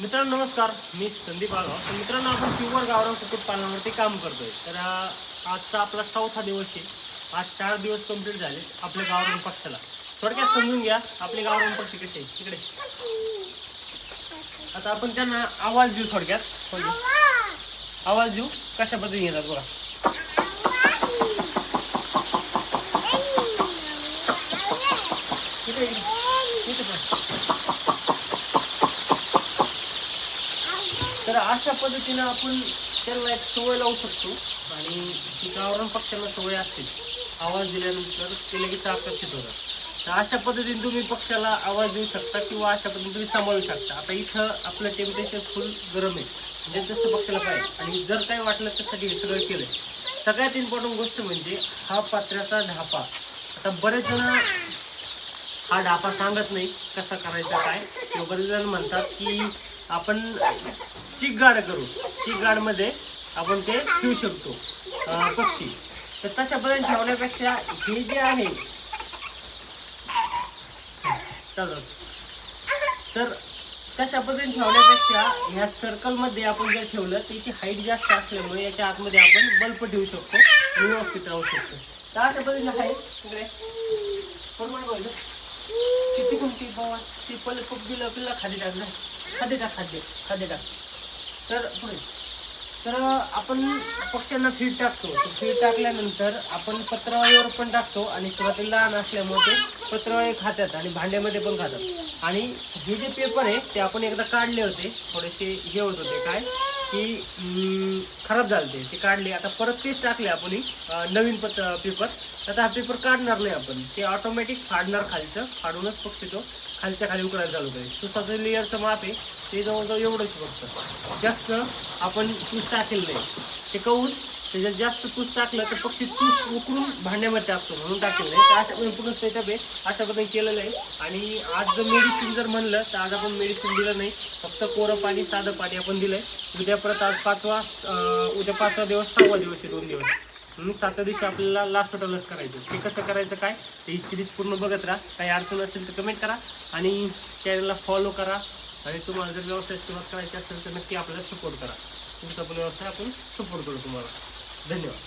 मित्रांनो नमस्कार. मी संदीप आगाव तर मित्रांनो आपण प्युअर गावरान कुक्कुटपालनावरती काम करतोय. तर आजचा आपला चौथा दिवस आहे. आज चार दिवस कंप्लीट झाले आपल्या गावरान पक्षाला. थोडक्यात समजून घ्या आपले गावरान पक्षी कसे आहे तिकडे आता आपण त्यांना आवाज देऊ थोडक्यात. थोडक्यात. आवाज देऊ. कशा पद्धतीने येतात बघा. ठीक आहे इथे पण. तर अशा पद्धतीनं आपण त्यांना एक सवय लावू शकतो आणि ती गावरान पक्ष्यांना सवय असते. आवाज दिल्यानंतर ते लगेच आकर्षित होतात. तर अशा पद्धतीने तुम्ही पक्षाला आवाज देऊ शकता किंवा अशा पद्धतीने तुम्ही सांभाळू शकता. आता इथं आपलं टेम्परेचर फुल गरम आहे. म्हणजे जसं पक्षाला पाहिजे. आणि जर काही वाटलं त्यासाठी हे सगळं केलं सगळ्यात इम्पॉर्टंट गोष्ट म्हणजे हा पात्र्याचा ढापा. आता बरेच जण हा ढापा सांगत नाही कसा करायचा काय. किंवा बरेच जण म्हणतात की आपण चिक गाड करू. चिक गाडमध्ये आपण ते ठेवू शकतो. पक्षी. तर तशा पद्धतीने ठेवण्यापेक्षा हे जे आहे चालेल. तर तशा पद्धतीने ठेवण्यापेक्षा ह्या सर्कलमध्ये आपण जर ठेवलं त्याची हाईट जास्त असल्यामुळे याच्या आतमध्ये आपण बल्ब ठेवू शकतो. व्यवस्थित राहू शकतो. तर अशा पद्धतीने आहे. बरोबर बोलतो किती कोणती? बाबा ती पल खूप दिलं पिल्ला खाली टाकलं खाली टाक खाद्य खाद्य टाक. तर पुढे. तर आपण पक्ष्यांना फीड टाकतो. तर फीड टाकल्यानंतर आपण पत्रावळीवर पण टाकतो आणि सुरुवातीला लहान असल्यामुळे ते पत्रावळी खातात आणि भांड्यामध्ये पण खातात. आणि हे जे पेपर आहे ते आपण एकदा काढले होते. थोडेसे हे होत होते. काय? ती खराब झाले ते. काढले. आता परत तेच टाकले आपण नवीन पत पेपर. आता हा पेपर काढणार नाही आपण. ते ऑटोमॅटिक फाडणार खालचं. फाडूनच फक्त तो खालच्या खाली उकरायला चालू करेल. तुसाचं लेअरचं माप आहे. ते जवळजवळ एवढंच फक्त. जास्त आपण तूस टाकेल नाही. ते कवून त्याच्यात जास्त तूस टाकलं तर पक्षी तूस उकरून भांड्यामध्ये टाकतो म्हणून टाकलं नाही. तर अशा पूर्ण सेटअप आहे. अशा पद्धतीने केलेलं आहे. आणि आज जर मेडिसिन जर म्हणलं तर आज आपण मेडिसिन दिलं नाही. फक्त कोरं पाणी साधं पाणी आपण दिलं आहे उद्या परत आज पाचवा उद्या पाचवा दिवस सहावा दिवस आहे दोन दिवस. म्हणून सातव्या दिवशी आपल्याला लास्ट लस करायचं. ते कसं करायचं काय? ते ही सिरीज पूर्ण बघत राहा. काही अडचण असेल तर कमेंट करा. आणि चॅनलला फॉलो करा. आणि तुम्हाला जर व्यवसाय सुरुवात करायची असेल तर नक्की आपल्याला सपोर्ट करा. तुमचा पण व्यवसाय आपण सपोर्ट करू तुम्हाला. धन्यवाद.